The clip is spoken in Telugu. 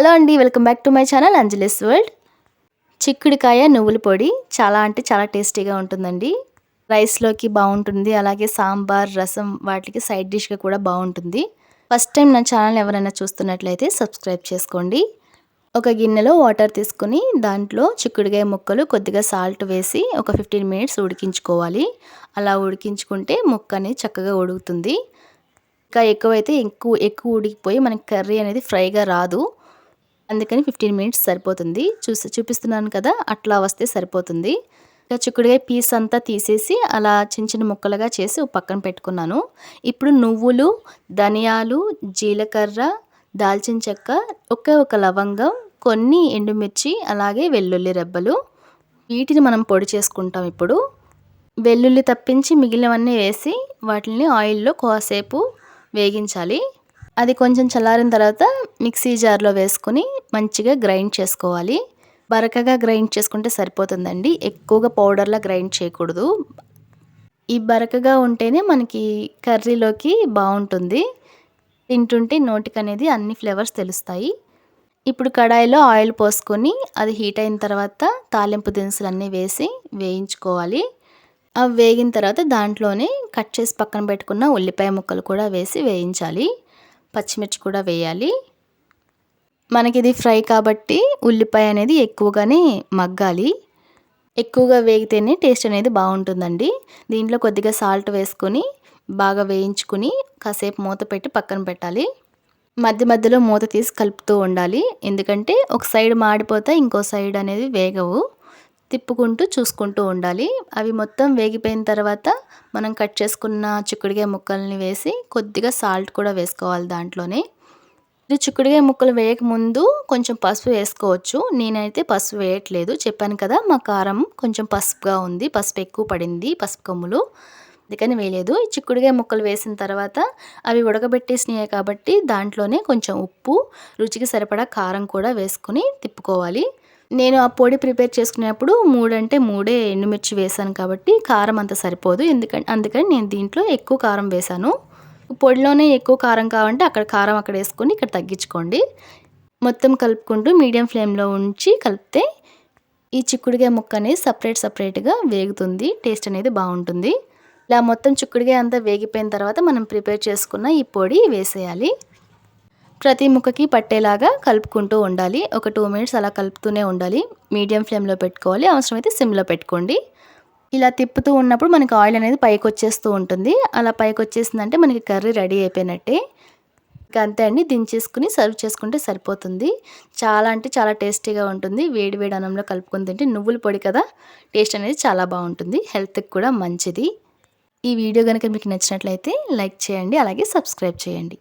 హలో అండి welcome back to my channel Anjali's world. చిక్కుడికాయ నువ్వుల పొడి చాలా అంటే చాలా టేస్టీగా ఉంటుందండి. రైస్లోకి బాగుంటుంది అలాగే సాంబార్ రసం వాటికి సైడ్ డిష్గా కూడా బాగుంటుంది. ఫస్ట్ టైం నా ఛానల్ ఎవరైనా చూస్తున్నట్లయితే సబ్స్క్రైబ్ చేసుకోండి. ఒక గిన్నెలో వాటర్ తీసుకుని దాంట్లో చిక్కుడుకాయ ముక్కలు కొద్దిగా సాల్ట్ వేసి ఒక ఫిఫ్టీన్ మినిట్స్ ఉడికించుకోవాలి. అలా ఉడికించుకుంటే ముక్క అనేది చక్కగా ఉడుకుతుంది. ఇంకా ఎక్కువైతే ఎక్కువ ఎక్కువ ఉడికిపోయి మనకి కర్రీ అనేది ఫ్రైగా రాదు. అందుకని ఫిఫ్టీన్ మినిట్స్ సరిపోతుంది. చూసి చూపిస్తున్నాను కదా అట్లా వస్తే సరిపోతుంది. ఇక చిక్కుడుకాయ పీస్ అంతా తీసేసి అలా చిన్న చిన్న ముక్కలుగా చేసి పక్కన పెట్టుకున్నాను. ఇప్పుడు నువ్వులు ధనియాలు జీలకర్ర దాల్చిన చెక్క ఒకే ఒక లవంగం కొన్ని ఎండుమిర్చి అలాగే వెల్లుల్లి రెబ్బలు. వీటిని మనం పొడి చేసుకుంటాం ఇప్పుడు. వెల్లుల్లి తప్పించి మిగిలినవన్నీ వేసి వాటిని ఆయిల్లో కోసేపు వేగించాలి. అది కొంచెం చల్లారిన తర్వాత మిక్సీ జార్లో వేసుకొని మంచిగా గ్రైండ్ చేసుకోవాలి. బరకగా గ్రైండ్ చేసుకుంటే సరిపోతుందండి. ఎక్కువగా పౌడర్లా గ్రైండ్ చేయకూడదు. ఈ బరకగా ఉంటేనే మనకి కర్రీలోకి బాగుంటుంది. తింటుంటే నోటికి అనేది అన్ని ఫ్లేవర్స్ తెలుస్తాయి. ఇప్పుడు కడాయిలో ఆయిల్ పోసుకొని అది హీట్ అయిన తర్వాత తాలింపు దినుసులు అన్నీ వేసి వేయించుకోవాలి. అవి వేగిన తర్వాత దాంట్లోనే కట్ చేసి పక్కన పెట్టుకున్న ఉల్లిపాయ ముక్కలు కూడా వేసి వేయించాలి. పచ్చిమిర్చి కూడా వేయాలి. మనకి ఇది ఫ్రై కాబట్టి ఉల్లిపాయ అనేది ఎక్కువగానే మగ్గాలి. ఎక్కువగా వేగితేనే టేస్ట్ అనేది బాగుంటుందండి. దీంట్లో కొద్దిగా సాల్ట్ వేసుకొని బాగా వేయించుకుని కాసేపు మూత పెట్టి పక్కన పెట్టాలి. మధ్య మధ్యలో మూత తీసి కలుపుతూ ఉండాలి. ఎందుకంటే ఒక సైడ్ మాడిపోతే ఇంకో సైడ్ అనేది వేగవు. తిప్పుకుంటూ చూసుకుంటూ ఉండాలి. అవి మొత్తం వేగిపోయిన తర్వాత మనం కట్ చేసుకున్న చిక్కుడుకాయ ముక్కల్ని వేసి కొద్దిగా సాల్ట్ కూడా వేసుకోవాలి దాంట్లోనే. ఇది చిక్కుడుకాయ ముక్కలు వేయకముందు కొంచెం పసుపు వేసుకోవచ్చు. నేనైతే పసుపు వేయట్లేదు. చెప్పాను కదా మా కారం కొంచెం పసుపుగా ఉంది. పసుపు ఎక్కువ పడింది పసుపు కొమ్ములు. అందుకని వేయలేదు. ఈ చిక్కుడుకాయ ముక్కలు వేసిన తర్వాత అవి ఉడకబెట్టేసినాయి కాబట్టి దాంట్లోనే కొంచెం ఉప్పు రుచికి సరిపడా కారం కూడా వేసుకుని తిప్పుకోవాలి. నేను ఆ పొడి ప్రిపేర్ చేసుకునేప్పుడు మూడంటే మూడే ఎండుమిర్చి వేసాను కాబట్టి కారం అంత సరిపోదు. ఎందుకంటే అందుకని నేను దీంట్లో ఎక్కువ కారం వేశాను పొడిలోనే ఎక్కువ కారం కావాలంటే అక్కడ కారం అక్కడ వేసుకొని ఇక్కడ తగ్గించుకోండి. మొత్తం కలుపుకుంటూ మీడియం ఫ్లేమ్లో ఉంచి కలిపితే ఈ చిక్కుడుగాయ ముక్క అనేది సపరేట్ సపరేట్గా వేగుతుంది. టేస్ట్ అనేది బాగుంటుంది. ఇలా మొత్తం చిక్కుడుగాయ అంతా వేగిపోయిన తర్వాత మనం ప్రిపేర్ చేసుకున్న ఈ పొడి వేసేయాలి. ప్రతి ముక్కకి పట్టేలాగా కలుపుకుంటూ ఉండాలి. ఒక టూ మినిట్స్ అలా కలుపుతూనే ఉండాలి. మీడియం ఫ్లేమ్లో పెట్టుకోవాలి. అవసరమైతే సిమ్లో పెట్టుకోండి. ఇలా తిప్పుతూ ఉన్నప్పుడు మనకి ఆయిల్ అనేది పైకి వచ్చేస్తూ ఉంటుంది. అలా పైకి వచ్చేసిందంటే మనకి కర్రీ రెడీ అయిపోయినట్టే. ఇంకా అంతే అండి. దించేసుకుని సర్వ్ చేసుకుంటే సరిపోతుంది. చాలా అంటే చాలా టేస్టీగా ఉంటుంది. వేడి వేడి అన్నంలో కలుపుకొని తింటే నువ్వుల పొడి కదా? టేస్ట్ అనేది చాలా బాగుంటుంది. హెల్త్కి కూడా మంచిది. ఈ వీడియో కనుక మీకు నచ్చినట్లయితే లైక్ చేయండి. అలాగే సబ్స్క్రైబ్ చేయండి.